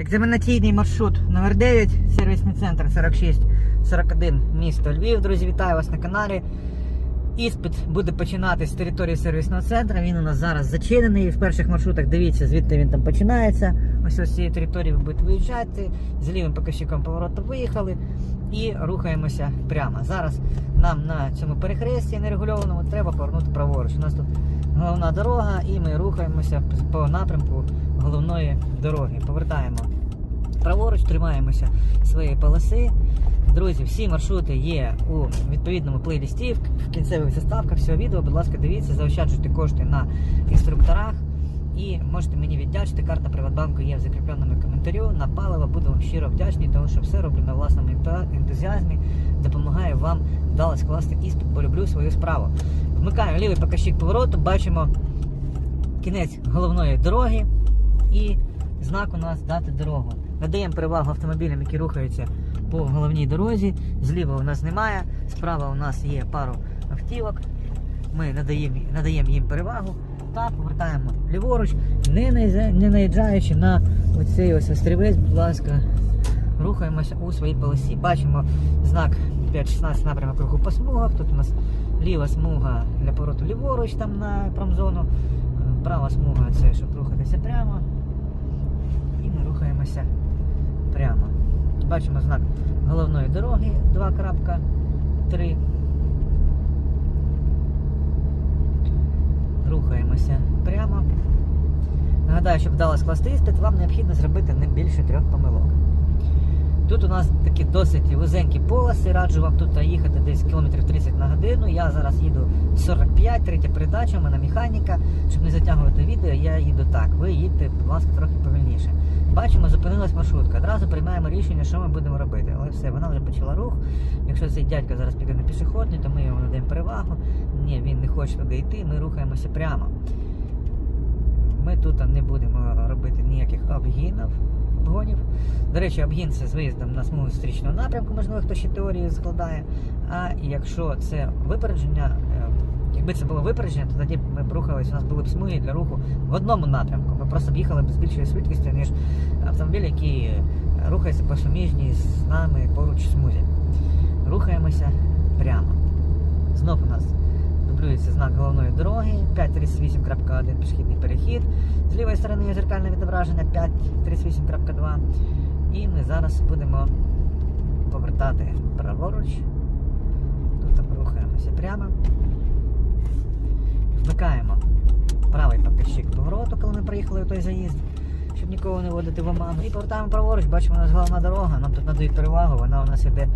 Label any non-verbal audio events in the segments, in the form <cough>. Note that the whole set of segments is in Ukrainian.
Екзаменаційний маршрут номер 9 сервісний центр 46 41 місто Львів. Друзі, вітаю вас на каналі. Іспит буде починатись з території сервісного центру. Він у нас зараз зачинений. В перших маршрутах дивіться, звідти він там починається. Ось ось з цієї території ви будете виїжджати. З лівим показчиком повороту виїхали і рухаємося прямо. Зараз нам на цьому перехресті нерегульованому треба повернути праворуч. У нас тут головна дорога, і ми рухаємося по напрямку головної дороги. Повертаємо праворуч, тримаємося своєї полоси. Друзі, всі маршрути є у відповідному плейлісті, в кінцевих заставках всього відео. Будь ласка, дивіться, заощаджуйте кошти на інструкторах. І можете мені віддячити. Карта Приватбанку є в закріпленому коментарю. На паливо буду вам щиро вдячний, тому що все роблю на власному ентузіазмі. Допомагаю вам вдало скласти іспит, бо люблю свою справу. Вмикаємо лівий показчик повороту, бачимо кінець головної дороги і знак у нас дати дорогу. Надаємо перевагу автомобілям, які рухаються по головній дорозі. Зліва у нас немає, справа у нас є пару автівок. Ми надаємо, надаємо їм перевагу та повертаємо ліворуч, не, не наїжджаючи на оцей ось острівець, будь ласка, рухаємося у своїй полосі. Бачимо знак 5.16 напрямок руху по смугах. Тут у нас ліва смуга для повороту ліворуч там на промзону. Е, Права смуга це щоб рухатися прямо. І ми рухаємося прямо. Бачимо знак головної дороги 2.3. Рухаємося прямо. Нагадаю, щоб вдало скласти іспит, вам необхідно зробити не більше трьох помилок. Тут у нас такі досить вузенькі полоси, раджу вам тут їхати десь кілометрів 30 на годину. Я зараз їду 45, третя передача, у мене механіка. Щоб не затягувати відео, я їду так. Ви їдьте, будь ласка, трохи повільніше. Бачимо, зупинилась маршрутка. Одразу приймаємо рішення, що ми будемо робити. Але все, вона вже почала рух. Якщо цей дядько зараз піде на пішохідний, то ми йому надаємо перевагу. Ні, він не хоче туди йти, ми рухаємося прямо. Ми тут не будемо робити ніяких обгінів. Обгонів. До речі, обгін це з виїздом на смугу зустрічного напрямку, можливо, хто ще теорію складає. А якщо це випередження, е, якби це було випередження, то тоді б ми б рухались, у нас були б смуги для руху в одному напрямку. Ми просто б їхали б з більшою швидкістю, ніж автомобіль, який е, рухається по суміжній з нами поруч смузі. Рухаємося прямо. Знов у нас дублюється знак головної дороги 538.1 пішохідний перехід. З лівої сторони є зеркальне відображення 538.2. І ми зараз будемо повертати праворуч. Тут рухаємося прямо. Вмикаємо правий показчик повороту, коли ми приїхали у той заїзд, щоб нікого не вводити в оману. І повертаємо праворуч, бачимо, у нас головна дорога, нам тут надають перевагу, вона у нас іде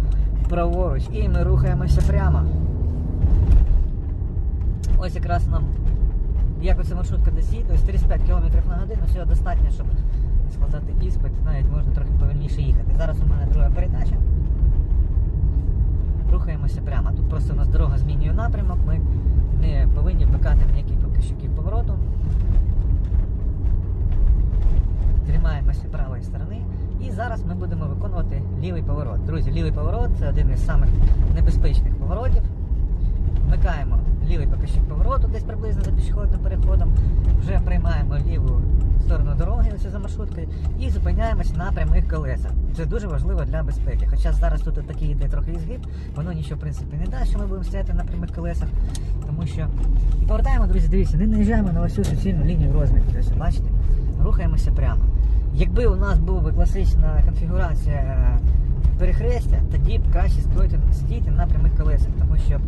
праворуч. І ми рухаємося прямо. Ось якраз нам, як оця маршрутка десь їде, ось 35 км на годину, всього достатньо, щоб складати іспит, навіть можна трохи повільніше їхати. Зараз у мене друга передача. Рухаємося прямо. Тут просто у нас дорога змінює напрямок, ми не повинні вмикати ніяких показчиків повороту. Тримаємося правої сторони. І зараз ми будемо виконувати лівий поворот. Друзі, лівий поворот це один із самих небезпечних поворотів. Вмикаємо лівий повороту, десь приблизно за пішохідним переходом. Вже приймаємо ліву сторону дороги, ось за маршруткою, і зупиняємось на прямих колесах. Це дуже важливо для безпеки. Хоча зараз тут такий йде трохи ізгиб, воно нічого в принципі не дасть, що ми будемо стояти на прямих колесах. Тому що. І повертаємо, друзі, дивіться, не наїжджаємо на ось цю суцільну лінію розмірів. Ось, бачите? Рухаємося прямо. Якби у нас була класична конфігурація перехрестя, тоді б краще стійте на прямих колесах, тому що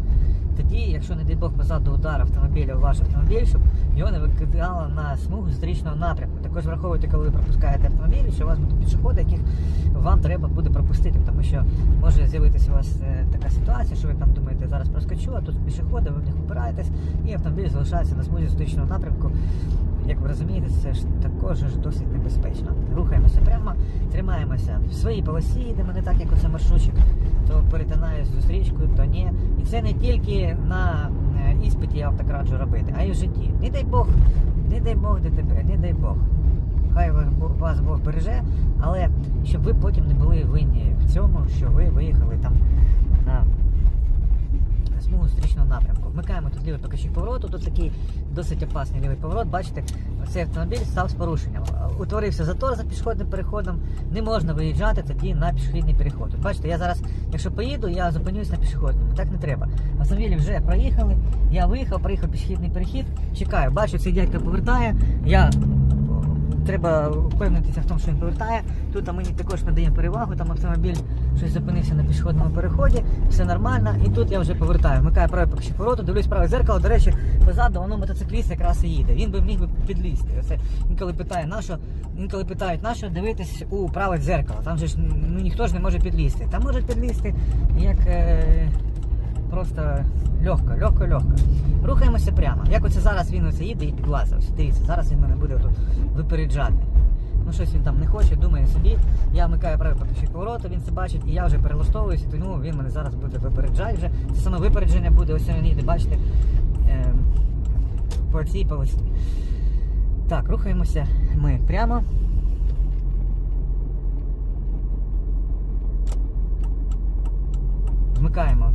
тоді, якщо не дай Бог позаду удар автомобіля у ваш автомобіль, щоб його не викидало на смугу зустрічного напрямку. Також враховуйте, коли ви пропускаєте автомобілі, що у вас будуть пішоходи, яких вам треба буде пропустити, тому що може з'явитися у вас е, така ситуація, що ви там думаєте, зараз проскочу, а тут пішоходи, ви в них опираєтесь, і автомобіль залишається на смузі зустрічного напрямку. Як ви розумієте, це ж також ж досить небезпечно. Рухаємося прямо, тримаємося в своїй полосі, йдемо не так, як оце маршрутчик, то перетинаю зустрічку, то ні. І це не тільки на е, іспиті я так раджу робити, а й в житті. Не дай Бог, не дай Бог ДТП, не дай Бог. Хай вас Бог береже, але щоб ви потім не були винні в цьому, що ви виїхали там на смугу зустрічного напрямку. Вмикаємо тут лівий покажчик повороту, тут такий досить опасний лівий поворот. Бачите, цей автомобіль став з порушенням. Утворився затор за пішохідним переходом, не можна виїжджати тоді на пішохідний переход. От бачите, я зараз, якщо поїду, я зупинюсь на пішохідному. Так не треба. Автомобілі вже проїхали, я виїхав, проїхав пішохідний перехід, чекаю, бачу, цей дядько повертає. Я треба впевнитися в тому, що він повертає. Тут а мені також надаємо перевагу, там автомобіль щось зупинився на пішохідному переході, все нормально. І тут я вже повертаю. Вмикаю правий повороту, дивлюсь праве зеркало. До речі, позаду воно мотоцикліст якраз і їде. Він би міг би підлізти. Оце інколи питає, на що, інколи питають, на що дивитись у праве дзеркало. Там же ж ну, ніхто ж не може підлізти. Там може підлізти як. Е... Просто легко, легко, легко. Рухаємося прямо. Як оце зараз він оце їде і підлазив. Дивіться, зараз він мене буде тут випереджати. Ну щось він там не хоче, думає собі. Я вмикаю правий покажчик повороту, він це бачить, і я вже перелаштовуюся, тому він мене зараз буде випереджати вже. Це саме випередження буде, ось він їде, бачите, е, по цій полосі. Так, рухаємося ми прямо. Вмикаємо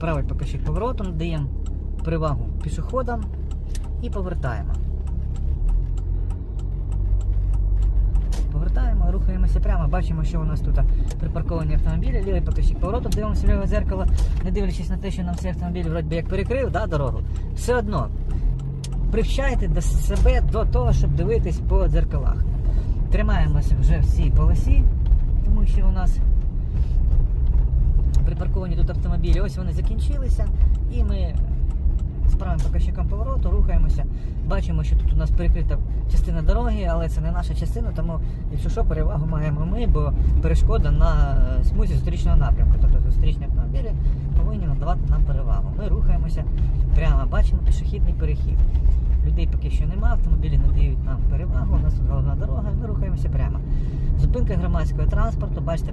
правий покажчик повороту, надаємо перевагу пішоходам і повертаємо. Повертаємо, рухаємося прямо, бачимо, що у нас тут припарковані автомобілі, лівий покажчик повороту, дивимося в ліве зеркало, не дивлячись на те, що нам цей автомобіль вроді як перекрив да, дорогу. Все одно привчайте до себе до того, щоб дивитись по дзеркалах. Тримаємося вже в цій полосі, тому що у нас припарковані тут автомобілі. Ось вони закінчилися, і ми з правим показчиком повороту рухаємося. Бачимо, що тут у нас перекрита частина дороги, але це не наша частина, тому якщо що, перевагу маємо ми, бо перешкода на е, смузі зустрічного напрямку. Тобто зустрічні автомобілі повинні надавати нам перевагу. Ми рухаємося прямо, бачимо пішохідний перехід. Людей поки що немає, автомобілі не дають нам перевагу, у нас тут головна дорога, і ми рухаємося прямо. Зупинка громадського транспорту, бачите,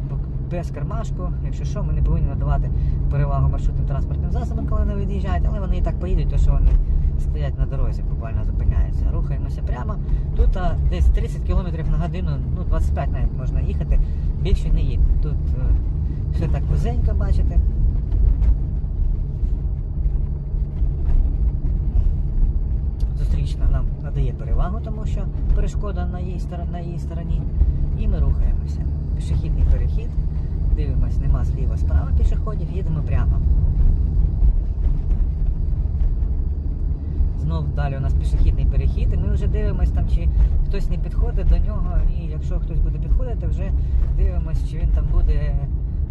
без кармашку. Якщо що, ми не повинні надавати перевагу маршрутним транспортним засобам, коли вони від'їжджають, але вони і так поїдуть, тому що вони стоять на дорозі, буквально зупиняються. Рухаємося прямо. Тут а, десь 30 км на годину, ну 25 навіть можна їхати, більше не їде. Тут е, все так вузенько, бачите. Зустрічна нам надає перевагу, тому що перешкода на її, на її стороні. І ми рухаємося. Пішохідний перехід. Дивимось, нема зліва справа пішоходів, їдемо прямо. Знов далі у нас пішохідний перехід, і ми вже дивимось там, чи хтось не підходить до нього, і якщо хтось буде підходити, вже дивимось, чи він там буде.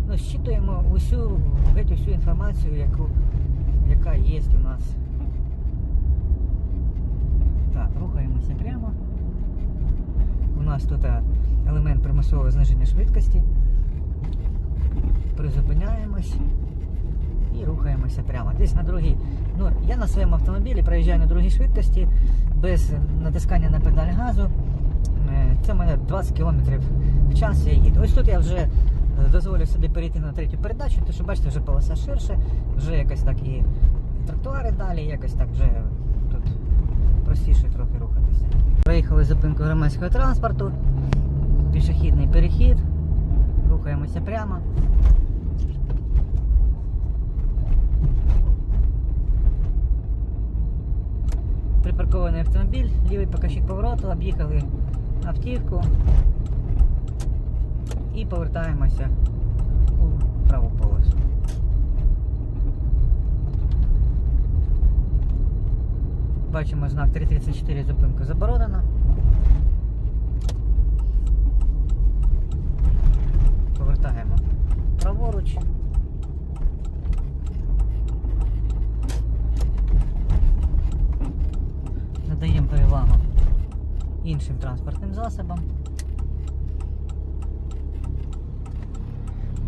Ну, щитуємо усю, геть усю інформацію, яку, яка є у нас. Так, рухаємося прямо. У нас тут е, елемент примусового зниження швидкості. Призупиняємось і рухаємося прямо. Десь на другій. Ну, я на своєму автомобілі проїжджаю на другій швидкості без натискання на педаль газу. Е, Це в мене 20 км в час я їду. Ось тут я вже е, дозволю собі перейти на третю передачу, тому що бачите, вже полоса ширше, вже якось так і тротуари далі, якось так вже тут простіше трохи рухатися. Проїхали зупинку громадського транспорту, пішохідний перехід, рухаємося прямо. Припаркований автомобіль, лівий покажчик повороту, об'їхали автівку і повертаємося у праву полосу. Бачимо знак 334 зупинка заборонена. Повертаємо праворуч. Надаємо перевагу іншим транспортним засобам.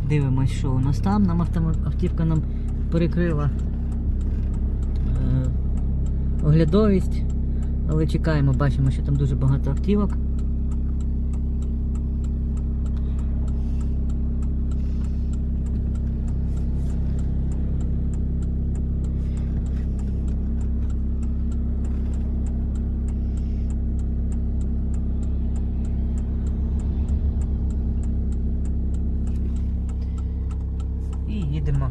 Дивимось, що у нас там. Нам автівка нам перекрила е, оглядовість, але чекаємо, бачимо, що там дуже багато автівок. І їдемо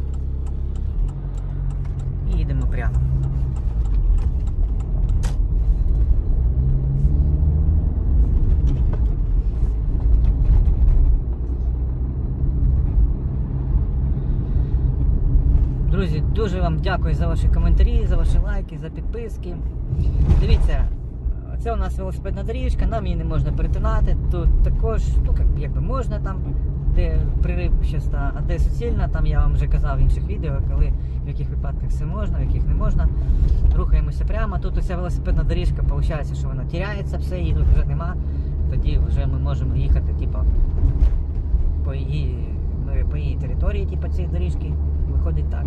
Дуже вам дякую за ваші коментарі, за ваші лайки, за підписки. Дивіться, це у нас велосипедна доріжка, нам її не можна перетинати. Тут також, ну як- якби можна там, де пририв часта, а де суцільна, там я вам вже казав в інших відео, коли в яких випадках все можна, в яких не можна. Рухаємося прямо. Тут уся велосипедна доріжка, виходить, що вона тіряється, все, її тут вже нема. Тоді вже ми можемо їхати, типу, по її, ну, по її території, типу, цієї доріжки. Виходить так.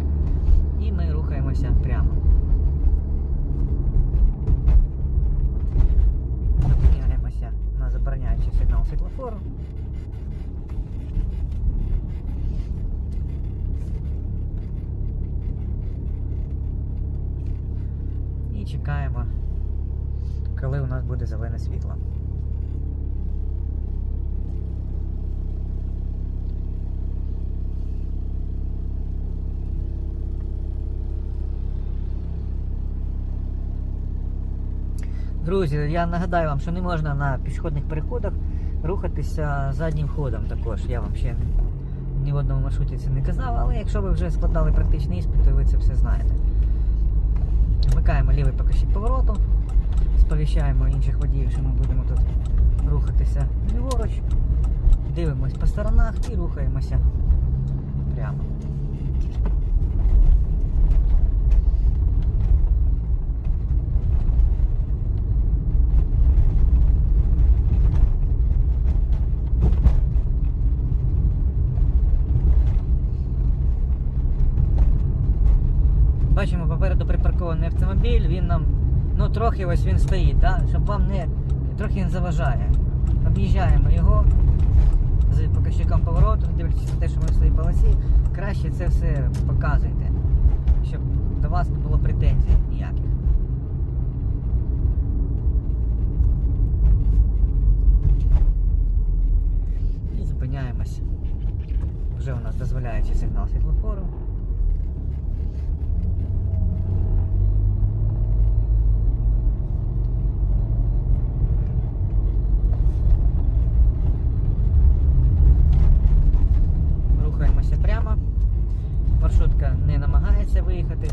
І ми рухаємося прямо. Зупиняємося на забороняючий сигнал світлофору. І чекаємо, коли у нас буде зелене світло. Друзі, я нагадаю вам, що не можна на пішохідних переходах рухатися заднім ходом також. Я вам ще ні в одному маршруті це не казав, але якщо ви вже складали практичний іспит, то ви це все знаєте. Вмикаємо лівий покажчик повороту, сповіщаємо інших водіїв, що ми будемо тут рухатися ліворуч, дивимось по сторонах і рухаємося прямо. Бачимо попереду припаркований автомобіль, він нам, ну трохи ось він стоїть, да? щоб вам не трохи він заважає. Об'їжджаємо його з показчиком повороту, дивлячись на те, що ми в своїй полосі, краще це все показуйте, щоб до вас не було претензій ніяких. І зупиняємось. Вже у нас дозволяючий сигнал світлофору. Рухаємося прямо. Маршрутка не намагається виїхати,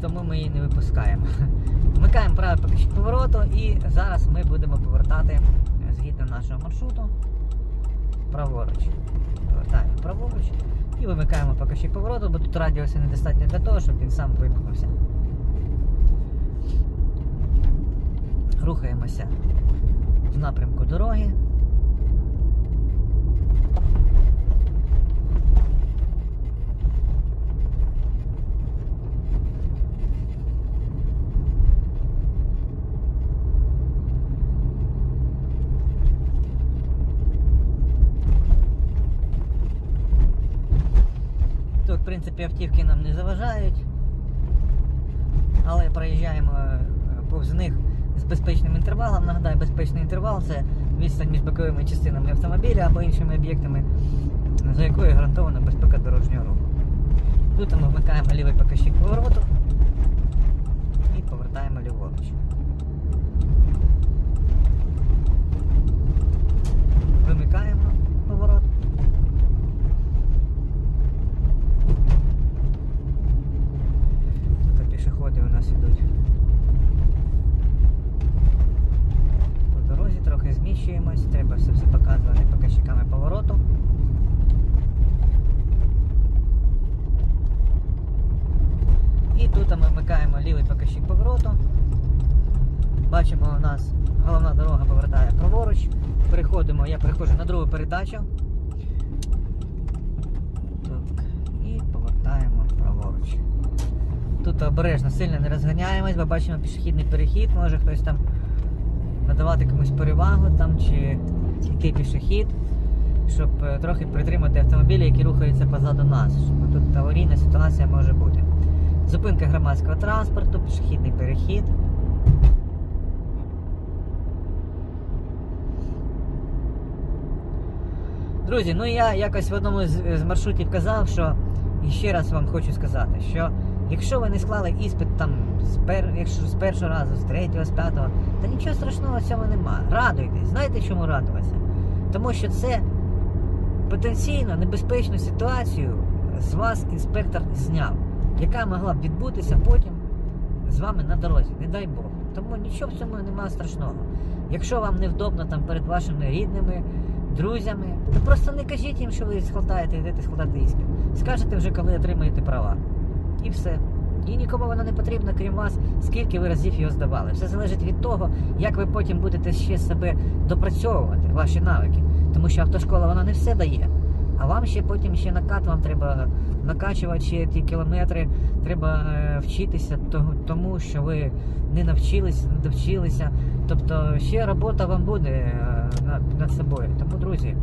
тому ми її не випускаємо. <laughs> Вмикаємо правий покажчик повороту і зараз ми будемо повертати е, згідно нашого маршруту праворуч. Повертаємо праворуч і вимикаємо покажчик повороту, бо тут радіуса недостатньо для того, щоб він сам вимкнувся. Рухаємося в напрямку дороги. Тут, в принципі, автівки нам не заважають, але проїжджаємо е, повз них з безпечним інтервалом. Нагадаю, безпечний інтервал це відстань між боковими частинами автомобіля або іншими об'єктами, за якою гарантована безпека дорожнього руху. Тут ми вмикаємо лівий покажчик повороту і повертаємо ліворуч. Вимикаємо поворот. Тут пішоходи у нас ідуть. По дорозі трохи зміщуємось, треба все все показувати показчиками повороту. І тут ми вмикаємо лівий показчик повороту. Бачимо, у нас головна дорога повертає праворуч. Переходимо, я переходжу на другу передачу. Так, і повертаємо праворуч. Тут обережно сильно не розганяємось, бо бачимо пішохідний перехід, може хтось там надавати комусь перевагу там чи йти пішохід, щоб е, трохи притримати автомобілі, які рухаються позаду нас. Тут аварійна ситуація може бути. Зупинка громадського транспорту, пішохідний перехід. Друзі, ну я якось в одному з, маршрутів казав, що і ще раз вам хочу сказати, що якщо ви не склали іспит там з, пер, якщо з першого разу, з третього, з п'ятого, та нічого страшного в цьому нема. Радуйтесь. Знаєте, чому радуватися? Тому що це потенційно небезпечну ситуацію з вас інспектор зняв. Яка могла б відбутися потім з вами на дорозі, не дай Бог. Тому нічого в цьому немає страшного. Якщо вам невдобно там перед вашими рідними, друзями, то просто не кажіть їм, що ви складаєте, йдете складати іспит. Скажете вже, коли отримаєте права. І все. І нікому воно не потрібно, крім вас, скільки ви разів його здавали. Все залежить від того, як ви потім будете ще себе допрацьовувати, ваші навики. Тому що автошкола вона не все дає. А вам ще потім ще накат, вам треба накачувати ті кілометри, треба е, вчитися тому, що ви не навчились, не довчилися. Тобто ще робота вам буде е, над, собою. Тому, друзі,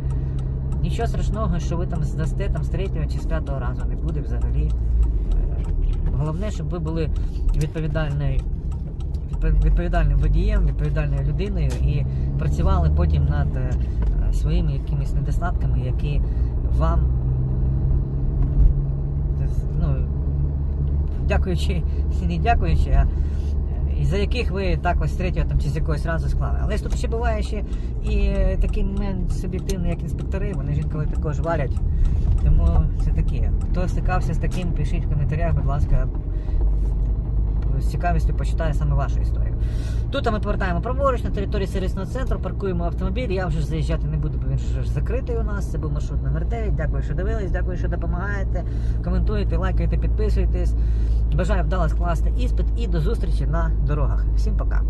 нічого страшного, що ви там здасте там, з третього чи з п'ятого разу не буде взагалі. Е, Головне, щоб ви були відповідальною відповідальним водієм, відповідальною людиною і працювали потім над своїми якимись недостатками, які вам ну, дякуючи, <laughs> не дякуючи, а і за яких ви так ось третього там, чи з якогось разу склали. Але ж тут ще буває ще і е, такий момент суб'єктивний, як інспектори, вони ж також валять. Тому це таке. Хто стикався з таким, пишіть в коментарях, будь ласка, з цікавістю почитаю саме вашу історію. Тут ми повертаємо праворуч на території сервісного центру, паркуємо автомобіль. Я вже заїжджати не буду, бо він вже закритий у нас. Це був маршрут номер 9. Дякую, що дивились, дякую, що допомагаєте. Коментуєте, лайкайте, підписуйтесь. Бажаю вдало скласти іспит і до зустрічі на дорогах. Всім пока.